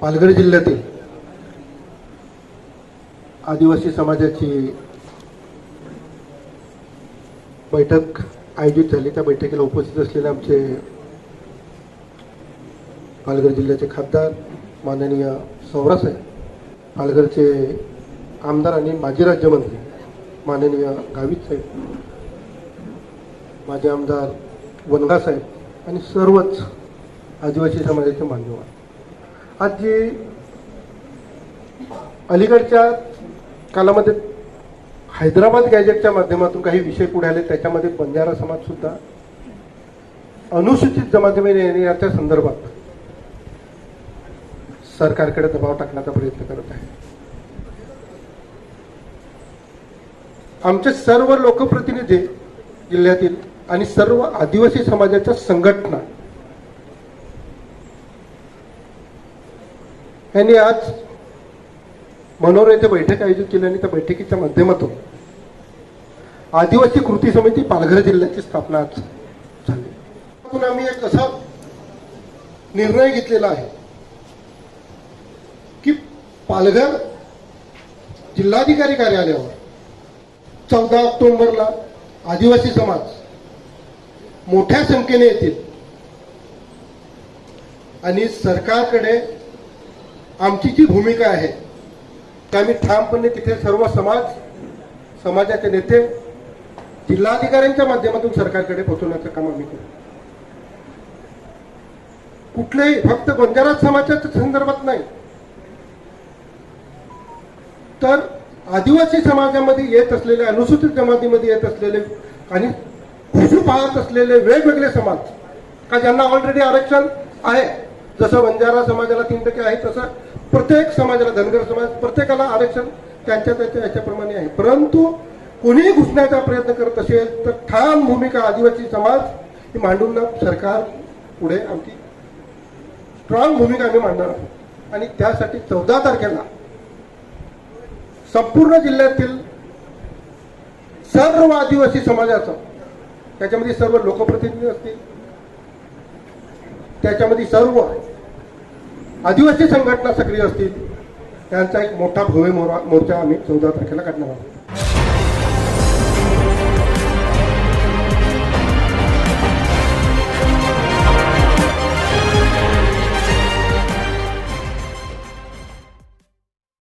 पालघर जिल्ह्यातील आदिवासी समाजाची बैठक आयोजित झाली. त्या बैठकीला उपस्थित असलेले आमचे पालघर जिल्ह्याचे खासदार माननीय सौरासाहेब पालघरचे आमदार आणि माजी राज्यमंत्री माननीय गावित साहेब माजी आमदार वनगासाहेब आणि सर्वच आदिवासी समाजाचे मान्यवर. आज जे अलीकडच्या कालामध्ये हैदराबाद गॅजेटच्या माध्यमातून काही विषय पुढे आले त्याच्यामध्ये बंजारा समाज सुद्धा अनुसूचित जमातीमध्ये येण्याच्या संदर्भात सरकारकडे दबाव टाकण्याचा प्रयत्न करत आहे. आमचे सर्व लोकप्रतिनिधी जिल्ह्यातील आणि सर्व आदिवासी समाजाच्या संघटना यांनी आज मनोर येथे बैठक आयोजित केली आणि त्या बैठकीच्या माध्यमातून आदिवासी कृती समिती पालघर जिल्ह्याची स्थापना आज झाली. त्यातून आम्ही एक असा निर्णय घेतलेला आहे की पालघर जिल्हाधिकारी कार्यालयावर चौदा ऑक्टोबरला आदिवासी समाज मोठ्या संख्येने येतील आणि सरकारकडे आमची जी भूमिका आहे की आम्ही ठामपणे तिथे सर्व समाज समाजाचे नेते जिल्हाधिकाऱ्यांच्या माध्यमातून सरकारकडे पोहोचवण्याचं काम आम्ही करू कुठलेही फक्त बंजारा समाजाच्या संदर्भात नाही. तर आदिवासी समाजामध्ये येत असलेले अनुसूचित जमातीमध्ये येत असलेले आणि खुशू पाहत असलेले वेगवेगळे समाज का ज्यांना ऑलरेडी आरक्षण आहे जसं बंजारा समाजाला तीन टक्के आहे तसं प्रत्येक समाजाला धनगर समाज प्रत्येकाला आरक्षण त्यांच्या त्यांच्या याच्याप्रमाणे आहे. परंतु कोणीही घुसण्याचा प्रयत्न करत असेल तर ठाम भूमिका आदिवासी समाज ही मांडून सरकार पुढे आमची स्ट्रॉंग भूमिका आम्ही मांडणार आहोत. आणि त्यासाठी चौदा तारखेला संपूर्ण जिल्ह्यातील सर्व आदिवासी समाजाचं त्याच्यामध्ये सर्व लोकप्रतिनिधी असतील त्याच्यामध्ये सर्व आदिवासी संघटना सक्रिय असतील त्यांचा एक मोठा भव्य मोरा मोर्चा आम्ही चौदा तारखेला काढणार आहोत.